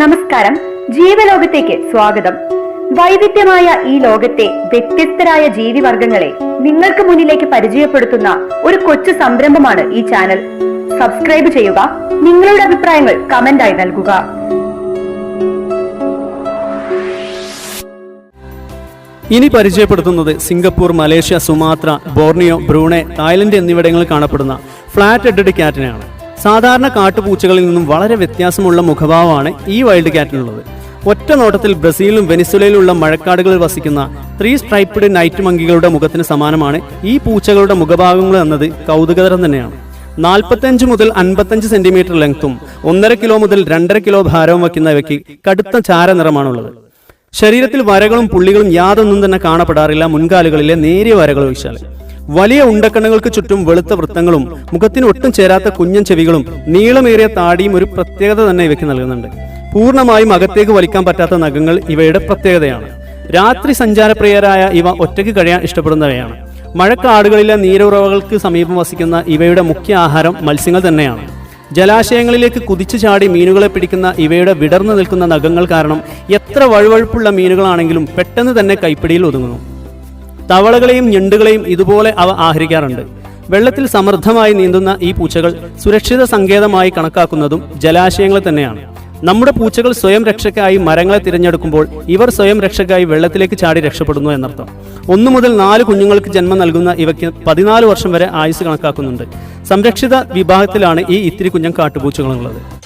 നമസ്കാരം. ജീവലോകത്തേക്ക് സ്വാഗതം. വൈവിധ്യമായ ഈ ലോകത്തെ വ്യത്യസ്തരായ ജീവിവർഗങ്ങളെ നിങ്ങൾക്ക് മുന്നിലേക്ക് പരിചയപ്പെടുത്തുന്ന ഒരു കൊച്ചു സംരംഭമാണ് ഈ ചാനൽ. സബ്സ്ക്രൈബ് ചെയ്യുക നിങ്ങളുടെ അഭിപ്രായങ്ങൾ കമന്റായി നൽകുക. ഇനി പരിചയപ്പെടുത്തുന്നത് Singapore Malaysia Sumatra Borneo Brunei Thailand എന്നിവിടങ്ങളിൽ കാണപ്പെടുന്ന ഫ്ലാറ്റ് ഹെഡഡ് ക്യാറ്റിനെയാണ്. സാധാരണ കാട്ടുപൂച്ചകളിൽ നിന്നും വളരെ വ്യത്യാസമുള്ള മുഖഭാവമാണ് ഈ വൈൽഡ് ക്യാറ്റിനുള്ളത് ഒറ്റ നോട്ടത്തിൽ ബ്രസീലിലും വെനിസുലയിലുള്ള മഴക്കാടുകളിൽ വസിക്കുന്ന ത്രീ സ്ട്രൈപ്ഡ് നൈറ്റ് മങ്കികളുടെ മുഖത്തിന് സമാനമാണ് ഈ പൂച്ചകളുടെ മുഖഭാവങ്ങൾ എന്നത് കൗതുകതരം തന്നെയാണ്. നാൽപ്പത്തഞ്ച് മുതൽ അൻപത്തഞ്ച് സെന്റിമീറ്റർ ലെങ്ത്തും ഒന്നര കിലോ മുതൽ രണ്ടര കിലോ ഭാരവും വയ്ക്കുന്ന ഇവയ്ക്ക് കടുത്ത ചാര നിറമാണുള്ളത്. ശരീരത്തിൽ വരകളും പുള്ളികളും യാതൊന്നും തന്നെ കാണപ്പെടാറില്ല മുൻകാലുകളിലെ നേരിയ വരകൾ ഒഴിച്ചാൽ വലിയ ഉണ്ടക്കണ്ണുകൾക്ക് ചുറ്റും വെളുത്ത വൃത്തങ്ങളും മുഖത്തിന് ഒട്ടും ചേരാത്ത കുഞ്ഞൻ ചെവികളും നീളമേറിയ താടിയും ഒരു പ്രത്യേകത തന്നെ ഇവയ്ക്ക് നൽകുന്നുണ്ട്. പൂർണമായും അകത്തേക്ക് വലിക്കാൻ പറ്റാത്ത നഖങ്ങൾ ഇവയുടെ പ്രത്യേകതയാണ്. രാത്രി സഞ്ചാരപ്രിയരായ ഇവ ഒറ്റയ്ക്ക് കഴിയാൻ ഇഷ്ടപ്പെടുന്നവയാണ്. മഴക്കാടുകളിലെ നീരുറവകൾക്ക് സമീപം വസിക്കുന്ന ഇവയുടെ മുഖ്യ ആഹാരം മത്സ്യങ്ങൾ തന്നെയാണ്. ജലാശയങ്ങളിലേക്ക് കുതിച്ചു ചാടി മീനുകളെ പിടിക്കുന്ന ഇവയുടെ വിടർന്നു നിൽക്കുന്ന നഖങ്ങൾ കാരണം എത്ര വഴുവഴുപ്പുള്ള മീനുകളാണെങ്കിലും പെട്ടെന്ന് തന്നെ കൈപ്പിടിയിൽ ഒതുങ്ങുന്നു. തവളകളെയും ഞണ്ടുകളെയും ഇതുപോലെ അവ ആഹരിക്കാറുണ്ട്. വെള്ളത്തിൽ സമൃദ്ധമായി നീന്തുന്ന ഈ പൂച്ചകൾ സുരക്ഷിത സങ്കേതമായി കണക്കാക്കുന്നതും ജലാശയങ്ങൾ തന്നെയാണ്. നമ്മുടെ പൂച്ചകൾ സ്വയം രക്ഷയ്ക്കായി മരങ്ങളെ തിരഞ്ഞെടുക്കുമ്പോൾ ഇവർ സ്വയം രക്ഷയ്ക്കായി വെള്ളത്തിലേക്ക് ചാടി രക്ഷപ്പെടുന്നു എന്നർത്ഥം. ഒന്നു മുതൽ നാല് കുഞ്ഞുങ്ങൾക്ക് ജന്മം നൽകുന്ന ഇവയ്ക്ക് പതിനാല് വർഷം വരെ ആയുസ് കണക്കാക്കുന്നുണ്ട്. സംരക്ഷിത വിഭാഗത്തിലാണ് ഈ ഇത്തിരി കുഞ്ഞം കാട്ടുപൂച്ചകളുള്ളത്.